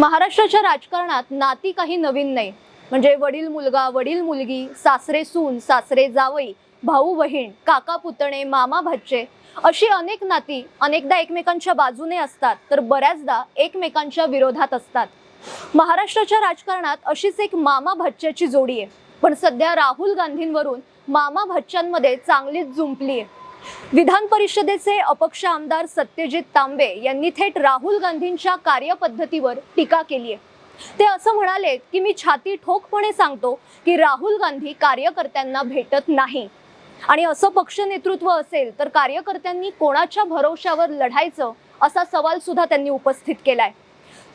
महाराष्ट्राच्या राजकारणात नाती काही नवीन नाही. म्हणजे वडील मुलगा वडील मुलगी सासरे सून सासरे जावई भाऊ बहीण काका पुतणे मामा भाचे अशी अनेक नाती अनेकदा एकमेकांच्या बाजूने असतात तर बऱ्याचदा एकमेकांच्या विरोधात असतात. महाराष्ट्राच्या राजकारणात अशीच एक मामा भाच्याची जोडी आहे. पण सध्या राहुल गांधींवरून मामा भाच्यांमध्ये चांगलीच जुंपली आहे. विधान परिषदेचे अपक्ष आमदार सत्यजित तांबे यांनी थेट राहुल गांधींच्या कार्यपद्धतीवर टीका केली आहे ते असं म्हणाले की मी छाती ठोकपणे सांगतो की राहुल गांधी कार्यकर्त्यांना भेटत नाही. आणि असं पक्ष नेतृत्व असेल तर कार्यकर्त्यांनी कोणाच्या भरोशावर लढायचं असा सवाल सुद्धा त्यांनी उपस्थित केलाय.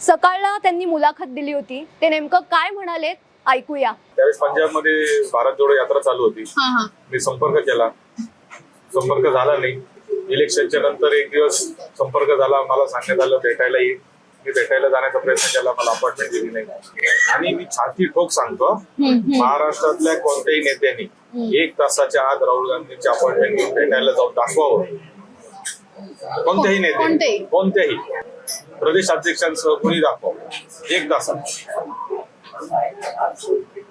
सकाळला त्यांनी मुलाखत दिली होती. ते नेमकं काय म्हणालेत ऐकूया. त्यावेळेस पंजाबमध्ये भारत जोडो यात्रा चालू होती. मी संपर्क केला. संपर्क झाला नाही. इलेक्शनच्या नंतर एक दिवस संपर्क झाला मला सांगण्यात आलं भेटायला येईल मी भेटायला जाण्याचा प्रयत्न केला मला अपॉइंटमेंट दिली नाही. आणि मी छाती ठोक सांगतो महाराष्ट्रातल्या कोणत्याही नेत्यांनी एक तासाच्या आत राहुल गांधींची अपॉइंटमेंट घेऊन भेटायला जाऊन दाखवावं. कोणत्याही नेते? कोणत्याही. प्रदेश अध्यक्षांसह कुणी दाखवावं. एक तासात.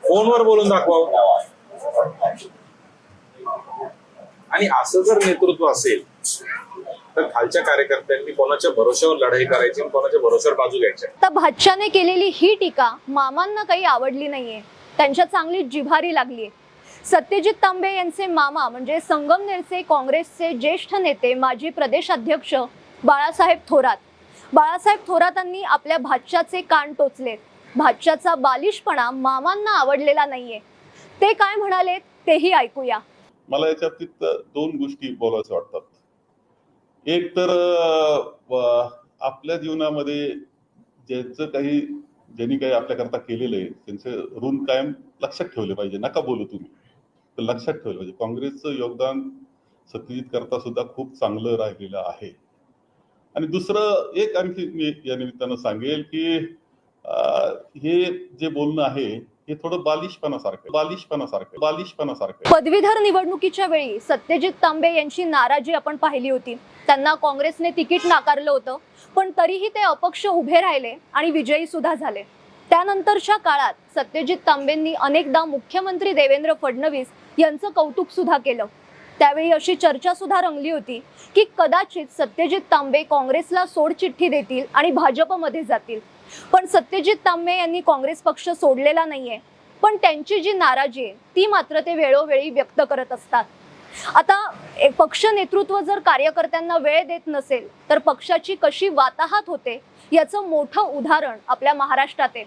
फोनवर बोलून दाखवावं. आणि असं जर नेतृत्व असेल तर खालच्या कार्यकर्त्यांनी कोणाच्या भरोश्यावर लढाई करायची कोणाच्या भरोश्यावर बाजू घ्यायची? तर भाच्याने केलेली ही टीका मामांना काही आवडली नाहीये. त्यांच्या चांगली जिभारी लागलीये. सत्यजित तांबे यांचे मामा म्हणजे संगमनेरचे काँग्रेसचे ज्येष्ठ नेते माजी प्रदेशाध्यक्ष बाळासाहेब थोरात. बाळासाहेब थोरातांनी आपल्या भाच्याचे कान टोचले भाच्याचा बालिशपणा मामांना आवडलेला नाहीये. ते काय म्हणाले तेही ऐकूया. मला याच्या दोन गोष्टी बोलायचं वाटतात. एक तर आपल्या जीवनामध्ये ज्यांचं काही ज्यांनी काही आपल्याकरता केलेलं आहे त्यांचं ऋण कायम लक्षात ठेवले पाहिजे. नका बोलू तुम्ही. तर लक्षात ठेवलं पाहिजे. काँग्रेसचं योगदान सत्यजित करता सुद्धा खूप चांगलं राहिलेलं आहे. आणि दुसरं एक आणखी मी या निमित्तानं सांगेल की हे जे बोलणं आहे हे थोडं बालिशपणासारखं बालिशपणासारखं बालिशपणासारखं पदवीधर निवडणुकीच्या वेळी सत्यजित तांबे यांची नाराजी आपण पाहिली होती. त्यांना काँग्रेसने तिकीट नाकारलं होतं पण तरीही ते अपक्ष उभे राहिले आणि विजयी सुद्धा झाले. त्यानंतरच्या काळात सत्यजित तांबेंनी अनेकदा मुख्यमंत्री देवेंद्र फडणवीस यांचं कौतुक सुद्धा केलं. त्यावेळी अशी चर्चा सुद्धा रंगली होती की कदाचित सत्यजित तांबे काँग्रेसला सोडचिठ्ठी देतील आणि भाजपमध्ये जातील. पण सत्यजित तांबे यांनी काँग्रेस पक्ष सोडलेला नाहीये. पण त्यांची जी नाराजी आहे ती मात्र ते वेळोवेळी व्यक्त करत असतात. आता पक्ष नेतृत्व जर कार्यकर्त्यांना वेळ देत नसेल तर पक्षाची कशी वाताहात होते याचं मोठं उदाहरण आपल्या महाराष्ट्रात आहे.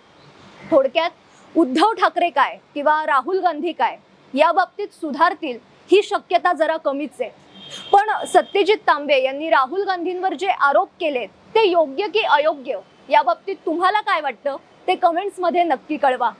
थोडक्यात उद्धव ठाकरे काय किंवा राहुल गांधी काय या बाबतीत सुधारतील ही शक्यता जरा कमीच आहे. पण सत्यजित तांबे यांनी राहुल गांधींवर जे आरोप केलेत ते योग्य की अयोग्य? या बाबतीत तुम्हाला काय वाटतं? ते कमेंट्समध्ये नक्की कळवा.